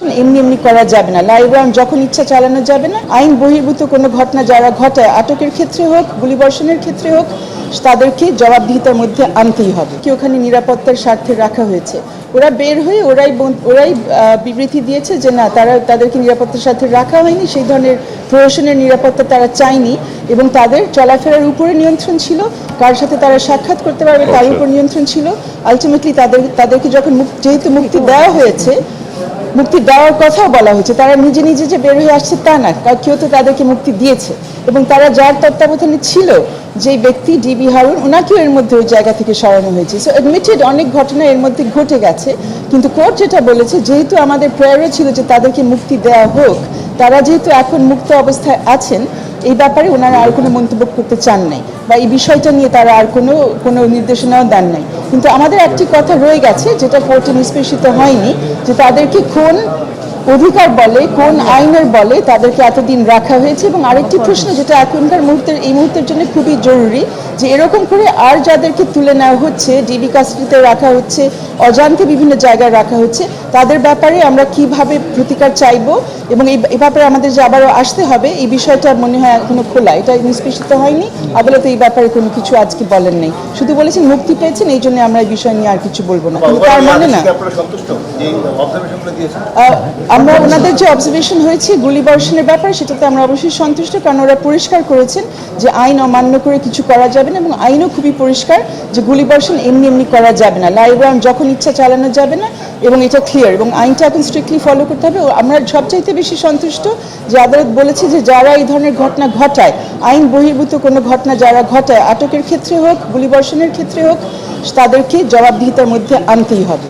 এমনি এমনি করা যাবে না। লাইভ রাউন্ড যখন ইচ্ছা চালানো যাবে না। আইন বহির্ভূত কোনো ঘটনা যারা ঘটায় আটকের ক্ষেত্রে হোক গুলিবর্ষণের ক্ষেত্রে হোক তাদেরকে জবাবদিহিতার মধ্যে আনতেই হবে। কি ওখানে নিরাপত্তার স্বার্থে রাখা হয়েছে? ওরা বের হয়ে ওরাই ওরাই বিবৃতি দিয়েছে যে না তারা তাদেরকে নিরাপত্তার সাথে রাখা হয়নি। সেই ধরনের প্রহসনের নিরাপত্তা তারা চায়নি এবং তাদের চলাফেরার উপরে নিয়ন্ত্রণ ছিল। কার সাথে তারা সাক্ষাৎ করতে পারবে তার উপর নিয়ন্ত্রণ ছিল। আলটিমেটলি তাদের তাদেরকে যখন যেহেতু মুক্তি দেওয়া হয়েছে মুক্তি দেওয়ার কথাও বলা হয়েছে। তারা নিজে নিজে যে বের হয়ে আসছে তা না কেউ তো তাদেরকে মুক্তি দিয়েছে। এবং তারা যার তত্ত্বাবধানে ছিল যে ব্যক্তি ডিবি হারুন ওনাকেও এর মধ্যে ওই জায়গা থেকে সরানো হয়েছে। সো অ্যাডমিটেড অনেক ঘটনা এর মধ্যে ঘটে গেছে। কিন্তু কোর্ট যেটা বলেছে, যেহেতু আমাদের প্রেয়ারও ছিল যে তাদেরকে মুক্তি দেওয়া হোক, তারা যেহেতু এখন মুক্ত অবস্থায় আছেন এই ব্যাপারে ওনারা আর কোনো মন্তব্য করতে চান নাই বা এই বিষয়টা নিয়ে তারা আর কোনো কোনো নির্দেশনাও দেন নাই। কিন্তু আমাদের একটি কথা রয়ে গেছে, যেটা কোর্টে নিষ্পেষিত হয়নি, যে তাদেরকে কোন অধিকার বলে, কোন আইনের বলে তাদেরকে এতদিন রাখা হয়েছে এবং আরেকটি প্রশ্ন যেটা এখনকার মুহূর্তের, এই মুহূর্তের জন্য খুবই জরুরি যে এরকম করে আর যাদেরকে তুলে নেওয়া হচ্ছে ডিবি কাস্টডিতে রাখা হচ্ছে, অজান্তে বিভিন্ন জায়গায় রাখা হচ্ছে, তাদের ব্যাপারে আমরা কীভাবে প্রতিকার চাইব এবং এই ব্যাপারে আমাদের যে আবারও আসতে হবে, এই বিষয়টা মনে হয় এখনও খোলা। এটা নিষ্পেষিত হয়নি। আদালত এই ব্যাপারে কোনো কিছু আজকে বলেন নাই। শুধু বলেছেন মুক্তি পেয়েছেন, এই জন্য আমরা এই বিষয় নিয়ে আর কিছু বলব না। কিন্তু তার মানে না। আমরা ওনাদের যে অবজারভেশন হয়েছে গুলিবর্ষণের ব্যাপারে, সেটাতে আমরা অবশ্যই সন্তুষ্ট, কারণ ওরা পরিষ্কার করেছেন যে আইন অমান্য করে কিছু করা যাবে। না এবং আইনও খুবই পরিষ্কার যে গুলিবর্ষণ এমনি এমনি করা যাবে না। লাইভ রাউন্ড যখন ইচ্ছা চালানো যাবে না এবং এটা ক্লিয়ার এবং আইনটা এখন স্ট্রিক্টলি ফলো করতে হবে। আমরা সবচাইতে বেশি সন্তুষ্ট যে আদালত বলেছে যে যারা এই ধরনের ঘটনা ঘটায়, আইন বহির্ভূত কোনো ঘটনা যারা ঘটায়, আটকের ক্ষেত্রে হোক, গুলিবর্ষণের ক্ষেত্রে হোক, তাদেরকে জবাবদিহিতার মধ্যে আনতেই হবে।